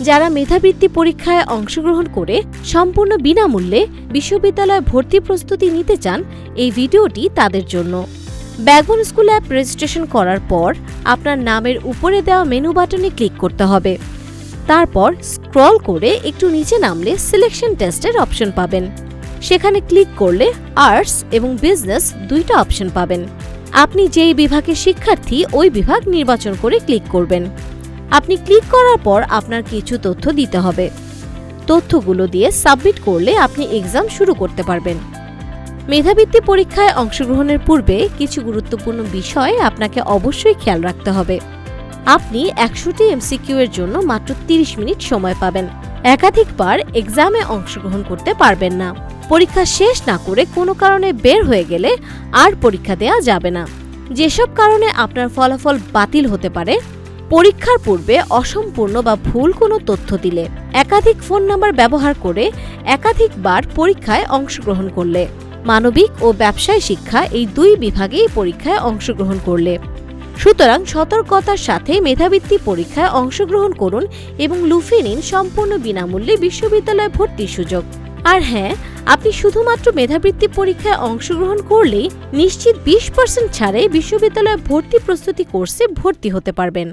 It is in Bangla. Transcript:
যারা মেধাবৃত্তি পরীক্ষায় অংশগ্রহণ করে সম্পূর্ণ বিনামূল্যে বিশ্ববিদ্যালয়ে ভর্তি প্রস্তুতি নিতে চান, এই ভিডিওটি তাদের জন্য। ব্যাগন স্কুল অ্যাপ রেজিস্ট্রেশন করার পর আপনার নামের উপরে দেওয়া মেনু বাটনে ক্লিক করতে হবে। তারপর স্ক্রল করে একটু নিচে নামলে সিলেকশন টেস্টের অপশন পাবেন। সেখানে ক্লিক করলে আর্টস এবং বিজনেস দুইটা অপশন পাবেন। আপনি যেই বিভাগের শিক্ষার্থী, ওই বিভাগ নির্বাচন করে ক্লিক করবেন। আপনি ক্লিক করার পর আপনার কিছু তথ্য দিতে হবে। তথ্যগুলো দিয়ে সাবমিট করলে আপনি এক্সাম শুরু করতে পারবেন। মেধাবৃত্তি পরীক্ষায় অংশগ্রহণের পূর্বে কিছু গুরুত্বপূর্ণ বিষয় আপনাকে অবশ্যই খেয়াল রাখতে হবে। আপনি একশোটি এমসিকিউ এর জন্য মাত্র 30 মিনিট সময় পাবেন। একাধিকবার এক্সামে অংশগ্রহণ করতে পারবেন না। পরীক্ষা শেষ না করে কোনো কারণে বের হয়ে গেলে আর পরীক্ষা দেওয়া যাবে না। যেসব কারণে আপনার ফলাফল বাতিল হতে পারে পরীক্ষার পূর্বে অসম্পূর্ণ বা ভুল কোনো তথ্য দিলে। একাধিক ফোন নাম্বার ব্যবহার করে একাধিকবার পরীক্ষায় অংশগ্রহণ করলে। মানবিক ও ব্যবসায় শিক্ষা এই দুই বিভাগেই পরীক্ষায় অংশগ্রহণ করলে। সুতরাং সতর্কতার সাথে মেধাবৃত্তি পরীক্ষায় অংশগ্রহণ করুন এবং লুফে নিন সম্পূর্ণ বিনামূল্যে বিশ্ববিদ্যালয়ে ভর্তির সুযোগ। আর হ্যাঁ আপনি শুধুমাত্র মেধাবৃত্তি পরীক্ষায় অংশগ্রহণ করলেই নিশ্চিত বিশ পার্সেন্ট ছাড়ে বিশ্ববিদ্যালয়ে ভর্তি প্রস্তুতি কোর্সে ভর্তি হতে পারবেন।